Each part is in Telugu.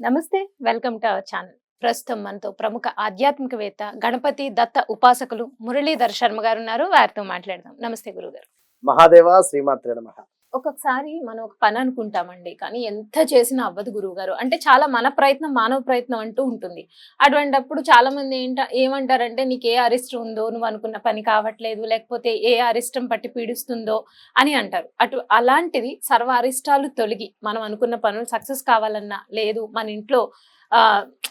నమస్తే వెల్కమ్ టు అవర్ ఛానల్. ప్రస్తుతం మనతో ప్రముఖ ఆధ్యాత్మికవేత్త గణపతి దత్త ఉపాసకులు మురళీధర్ శర్మ గారు ఉన్నారు. వారితో మాట్లాడదాం. నమస్తే గురుగారు. మహాదేవ శ్రీమాత్రే నమ. ఒక్కొక్కసారి మనం ఒక పని అనుకుంటామండి కానీ ఎంత చేసినా అవ్వదు గురువు గారు అంటే చాలా మన ప్రయత్నం మానవ ప్రయత్నం అంటూ ఉంటుంది. అటువంటప్పుడు చాలా మంది ఏంట ఏమంటారంటే నీకు ఏ అరిష్టం ఉందో నువ్వు అనుకున్న పని కావట్లేదు లేకపోతే ఏ అరిష్టం పట్టి పీడిస్తుందో అని అంటారు. అటు అలాంటిది సర్వ అరిష్టాలు తొలగి మనం అనుకున్న పనులు సక్సెస్ కావాలన్నా లేదు మన ఇంట్లో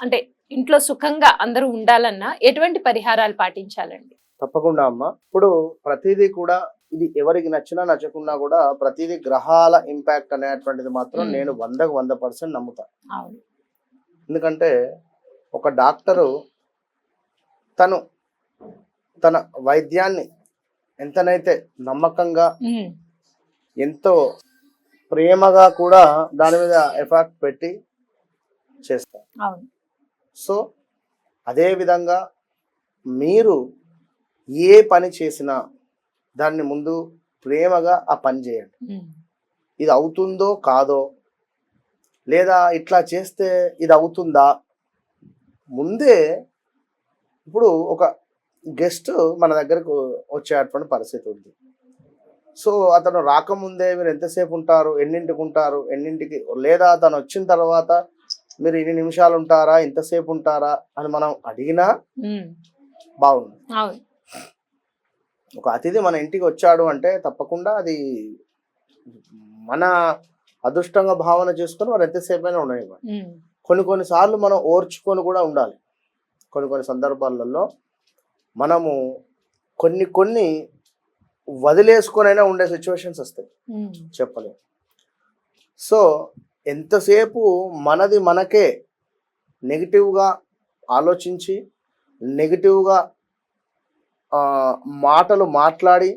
అంటే ఇంట్లో సుఖంగా అందరూ ఉండాలన్నా ఎటువంటి పరిహారాలు పాటించాలండి? తప్పకుండా అమ్మ. ఇప్పుడు ప్రతిదీ కూడా ఇది ఎవరికి నచ్చినా నచ్చకున్నా కూడా ప్రతిదీ గ్రహాల ఇంపాక్ట్ అనేటువంటిది మాత్రం. నేను వందకు వంద పర్సెంట్ నమ్ముతా. అవును. ఎందుకంటే ఒక డాక్టరు తను తన వైద్యాన్ని ఎంతనైతే నమ్మకంగా ఎంతో ప్రేమగా కూడా దాని మీద ఎఫెక్ట్ పెట్టి చేస్తారు. సో అదే విధంగా మీరు ఏ పని చేసినా దాన్ని ముందు ప్రేమగా ఆ పని చేయండి. ఇది అవుతుందో కాదో లేదా ఇట్లా చేస్తే ఇది అవుతుందా? ముందే ఇప్పుడు ఒక గెస్ట్ మన దగ్గరకు వచ్చేటువంటి పరిస్థితి ఉంది. సో అతను రాకముందే మీరు ఎంతసేపు ఉంటారు? ఎన్నింటికి ఉంటారు? ఎన్నింటికి లేదా అతను వచ్చిన తర్వాత మీరు ఇన్ని నిమిషాలు ఉంటారా? ఇంతసేపు ఉంటారా? అని మనం అడిగినా బాగుంది ఒక అతిథి మన ఇంటికి వచ్చాడు అంటే తప్పకుండా అది మన అదృష్టంగా భావన చేసుకొని వారు ఎంతసేపు అయినా ఉండనివ్వండి. ఉమ్, కొన్ని కొన్ని సార్లు మనం ఓర్చుకొని కూడా ఉండాలి. కొన్ని కొన్ని సందర్భాలలో మనము కొన్ని కొన్ని వదిలేసుకొనైనా ఉండే సిచ్యువేషన్స్ వస్తాయి. చెప్పలేము సో ఎంతసేపు మనది మనకే నెగిటివ్గా ఆలోచించి నెగిటివ్గా మాటలు మాట్లాడి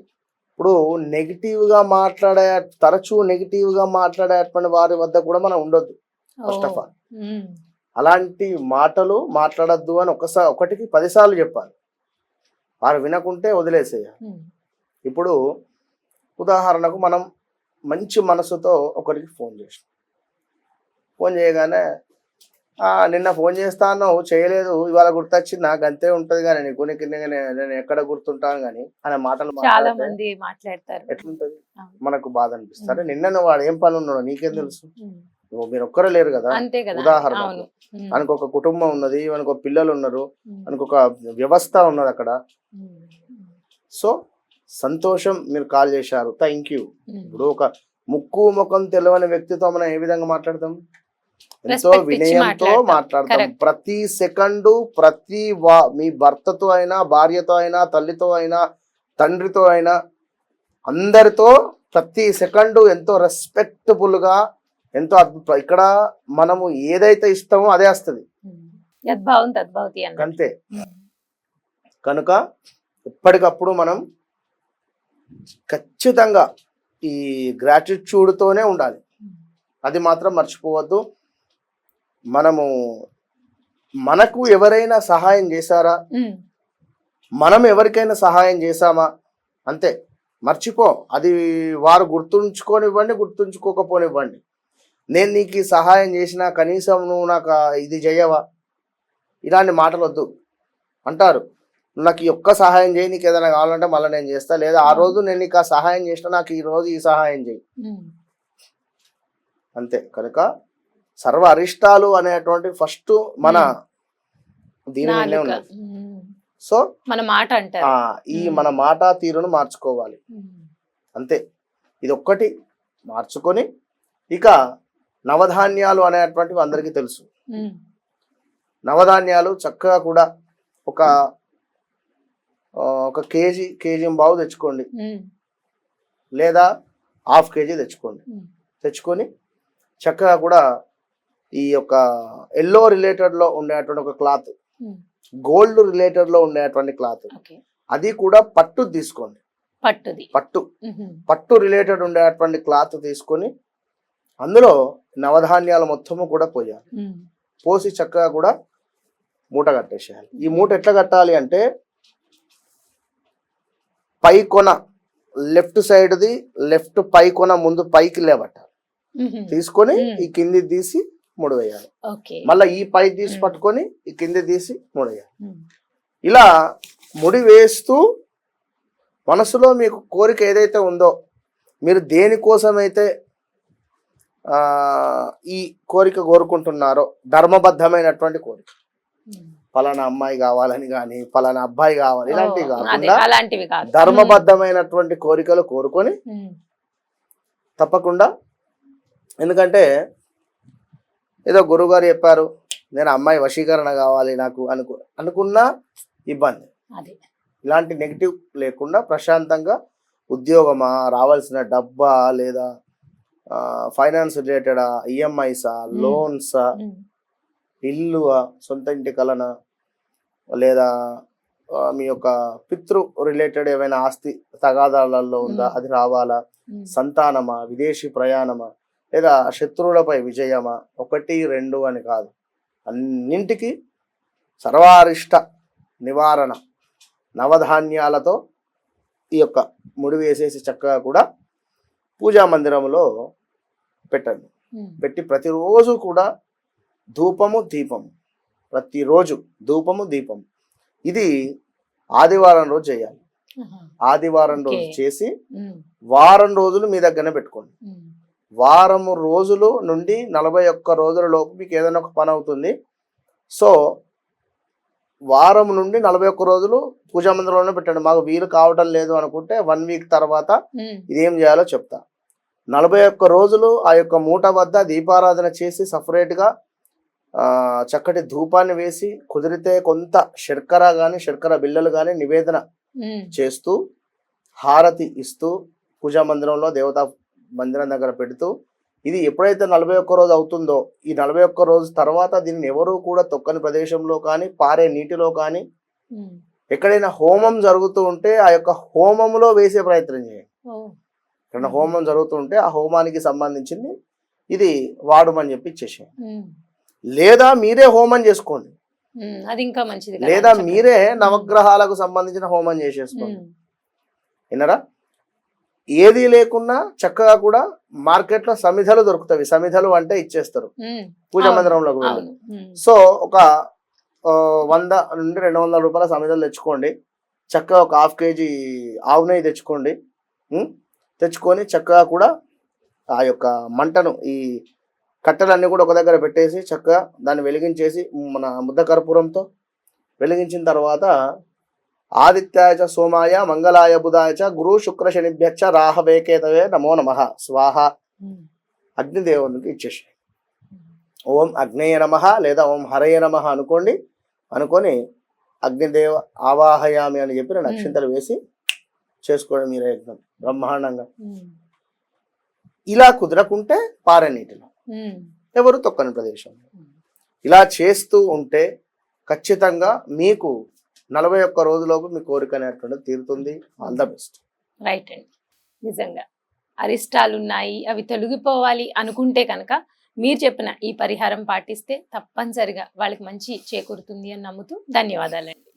ఇప్పుడు నెగిటివ్గా మాట్లాడే తరచూ నెగిటివ్గా మాట్లాడేటువంటి వారి వద్ద కూడా మనం ఉండొద్దు ఫస్ట్ ఆఫ్ ఆల్ అలాంటి మాటలు మాట్లాడద్దు అని ఒకసారి ఒకటికి పదిసార్లు చెప్పాలి. వారు వినకుంటే వదిలేసేయాలి ఉమ్, ఇప్పుడు ఉదాహరణకు మనం మంచి మనసుతో ఒకరికి ఫోన్ చేసినాం. ఫోన్ చేయగానే "ఆ, నిన్న ఫోన్ చేస్తాను చేయలేదు ఇవాళ గుర్తొచ్చింది నాకు అంతే ఉంటుంది కానీ నీకు నీకు నేను ఎక్కడ గుర్తుంటాను కానీ అనే మాటలు చాలా మంది మాట్లాడతారు. ఎట్లుంటది. మనకు బాధ ఉమ్. నిన్న వాడు ఏం పని ఉన్నాడో నీకేం తెలుసు? మీరు ఒక్కరే లేరు కదా? ఉమ్, మనకు ఒక కుటుంబం ఉన్నది మనకు ఒక పిల్లలు ఉన్నారు మనకు ఒక వ్యవస్థ ఉన్నది అక్కడ. సో సంతోషం మీరు కాల్ చేశారు. థ్యాంక్ యూ ఇప్పుడు ఒక ముక్కు ముఖం తెలియని వ్యక్తితో మనం ఏ విధంగా మాట్లాడతాం? ఎంతో వినయంతో మాట్లాడతాం. ప్రతి సెకండు ప్రతి వా మీ భర్తతో అయినా భార్యతో అయినా తల్లితో అయినా తండ్రితో అయినా అందరితో ప్రతి సెకండు ఎంతో రెస్పెక్టబుల్గా ఎంతో అద్భుత ఇక్కడ మనము ఏదైతే ఇస్తామో అదే వస్తుంది. అన్న అంతే. కనుక ఎప్పటికప్పుడు మనం ఖచ్చితంగా ఈ గ్రాటిట్యూడ్తోనే ఉండాలి. అది మాత్రం మర్చిపోవద్దు. మనము మనకు ఎవరైనా సహాయం చేశారా? మనం ఎవరికైనా సహాయం చేశామా? అంతే. మర్చిపో. అది వారు గుర్తుంచుకోనివ్వండి గుర్తుంచుకోకపోనివ్వండి. నేను నీకు సహాయం చేసినా కనీసం నువ్వు నాకు ఇది చేయవా? ఇలాంటి మాటలు వద్దు అంటారు. "నువ్వు నాకు ఈ ఒక్క సహాయం చేయి నీకు ఏదైనా కావాలంటే మళ్ళీ నేను చేస్తా. లేదా ఆ రోజు నేను నీకు ఆ సహాయం చేసినా నాకు ఈ రోజు ఈ సహాయం చేయి. అంతే. కనుక సర్వ అరిష్టాలు అనేటువంటి ఫస్ట్ మన దీని. సో మన మాట అంటారు ఆ ఈ. మన మాట తీరును మార్చుకోవాలి. అంతే ఇది ఒక్కటి మార్చుకొని ఇక నవధాన్యాలు అనేటువంటివి అందరికీ తెలుసు. నవధాన్యాలు చక్కగా కూడా ఒక ఒక కేజీ కేజీ బావు తెచ్చుకోండి. లేదా హాఫ్ కేజీ తెచ్చుకోండి. తెచ్చుకొని చక్కగా కూడా ఈ యొక్క ఎల్లో రిలేటెడ్లో ఉండేటువంటి ఒక క్లాత్. గోల్డ్ రిలేటెడ్లో ఉండేటువంటి క్లాత్ అది కూడా పట్టు తీసుకోండి పట్టుది పట్టు. పట్టు రిలేటెడ్ ఉండేటువంటి క్లాత్ తీసుకొని అందులో నవధాన్యాలు మొత్తము కూడా పోయాలి ఉమ్. పోసి చక్కగా కూడా మూట కట్టేసేయాలి ఈ మూట ఎట్లా కట్టాలి అంటే పై కొన లెఫ్ట్ సైడ్ది లెఫ్ట్ పై కొన ముందు పైకి లేవట్టాలి ఉహు. తీసుకొని మ్మ్. ఈ కింది తీసి మూడు వేయాలి ఓకే. మళ్ళీ ఈ పై తీసి. పట్టుకొని ఈ కింద తీసి మూడు వేయాలి ఇలా ముడి వేస్తూ మనసులో మీకు కోరిక ఏదైతే ఉందో మీరు దేనికోసమైతే ఈ కోరిక కోరుకుంటున్నారో ధర్మబద్ధమైనటువంటి కోరిక. ఫలానా అమ్మాయి కావాలని కానీ ఫలానా అబ్బాయి కావాలి ఇలాంటివి కాకుండా ధర్మబద్ధమైనటువంటి కోరికలు కోరుకొని తప్పకుండా ఎందుకంటే ఏదో గురువుగారు చెప్పారు నేను అమ్మాయి వశీకరణ కావాలి నాకు అనుకు అనుకున్నా ఇబ్బంది. ఇలాంటి నెగిటివ్ లేకుండా ప్రశాంతంగా ఉద్యోగమా రావాల్సిన డబ్బా లేదా ఫైనాన్స్ రిలేటెడా ఈఎంఐసా లోన్సా ఇల్లు సొంత ఇంటి కలన లేదా మీ యొక్క పితృ రిలేటెడ్ ఏమైనా ఆస్తి తగాదాలలో ఉందా. అది రావాలా? సంతానమా విదేశీ ప్రయాణమా? లేదా శత్రువులపై విజయమా? ఒకటి రెండు అని కాదు. అన్నింటికి సర్వారిష్ట నివారణ నవధాన్యాలతో ఈ యొక్క ముడి వేసేసి చక్కగా కూడా పూజా మందిరంలో పెట్టండి. పెట్టి ప్రతిరోజు కూడా ధూపము దీపము. ప్రతిరోజు ధూపము దీపం ఇది ఆదివారం రోజు చేయాలి. ఆదివారం రోజు. చేసి వారం రోజులు మీ దగ్గరనే పెట్టుకోండి. వారము రోజులు నుండి నలభై ఒక్క రోజుల లోపు మీకు ఏదైనా ఒక పని అవుతుంది. సో వారం నుండి నలభై ఒక్క రోజులు పూజా మందిరంలోనే పెట్టండి. మాకు వీలు కావటం లేదు అనుకుంటే వన్ వీక్ తర్వాత ఇదేం చేయాలో చెప్తా. నలభై ఒక్క రోజులు ఆ యొక్క మూట వద్ద దీపారాధన చేసి సపరేట్గా చక్కటి ధూపాన్ని వేసి కుదిరితే కొంత శర్కర కానీ శర్కర బిళ్ళలు కానీ నివేదన చేస్తూ హారతి ఇస్తూ పూజా మందిరంలో దేవతా మందిరం దగ్గర పెడుతూ ఇది ఎప్పుడైతే నలభై ఒక్క రోజు అవుతుందో ఈ నలభై ఒక్క రోజు తర్వాత దీన్ని ఎవరూ కూడా తొక్కని ప్రదేశంలో కానీ పారే నీటిలో కానీ ఎక్కడైనా హోమం జరుగుతూ ఉంటే ఆ యొక్క హోమంలో వేసే ప్రయత్నం చేయండి. ఎక్కడైనా హోమం జరుగుతుంటే ఆ హోమానికి సంబంధించింది ఇది వాడమని చెప్పి ఇచ్చేసేయండి. ఉమ్, లేదా మీరే హోమం చేసుకోండి. అది ఇంకా మంచిది లేదా. మీరే నవగ్రహాలకు సంబంధించిన హోమం చేసేసుకోండి. విన్నరా? ఏది లేకున్నా చక్కగా కూడా మార్కెట్లో సమిధలు దొరుకుతాయి. సమిధలు అంటే ఇచ్చేస్తారు. పూజా మందిరంలోకి వెళ్ళి సో ఒక వంద నుండి రెండు వందల రూపాయల సమిధలు తెచ్చుకోండి. చక్కగా ఒక హాఫ్ కేజీ ఆవు నెయ్యి తెచ్చుకోండి? తెచ్చుకొని చక్కగా కూడా ఆ యొక్క మంటను ఈ కట్టెలన్నీ కూడా ఒక దగ్గర పెట్టేసి చక్కగా దాన్ని వెలిగించేసి మన ముద్ద కర్పూరంతో వెలిగించిన తర్వాత ఆదిత్యాయ చ సోమాయ మంగళాయ బుధాయ చ గురు శుక్ర శనిభ్యచ్చ రాహవేకేతవే నమో నమ. స్వాహ. అగ్నిదేవునికి ఇచ్చేసి. ఓం అగ్నేయ నమ లేదా ఓం హరయ నమ అనుకోండి అనుకొని అగ్నిదేవ ఆవాహయామి అని చెప్పి మ్మ్. అక్షింతలు వేసి చేసుకోవడం మీరే యజ్ఞం బ్రహ్మాండంగా. ఇలా కుదరకుంటే పారే నీటిలో ఎవరు తొక్కని ప్రదేశం. ఇలా చేస్తూ ఉంటే ఖచ్చితంగా మీకు నలభై ఒక్క రోజులోపు మీ కోరిక అనేటువంటిది తీరుతుంది. ఆల్ ద బెస్ట్ రైట్ అండి. నిజంగా. అరిష్టాలు ఉన్నాయి అవి తొలగిపోవాలి అనుకుంటే కనుక మీరు చెప్పిన ఈ పరిహారం పాటిస్తే తప్పనిసరిగా వాళ్ళకి మంచి చేకూరుతుంది అని నమ్ముతూ ధన్యవాదాలండి.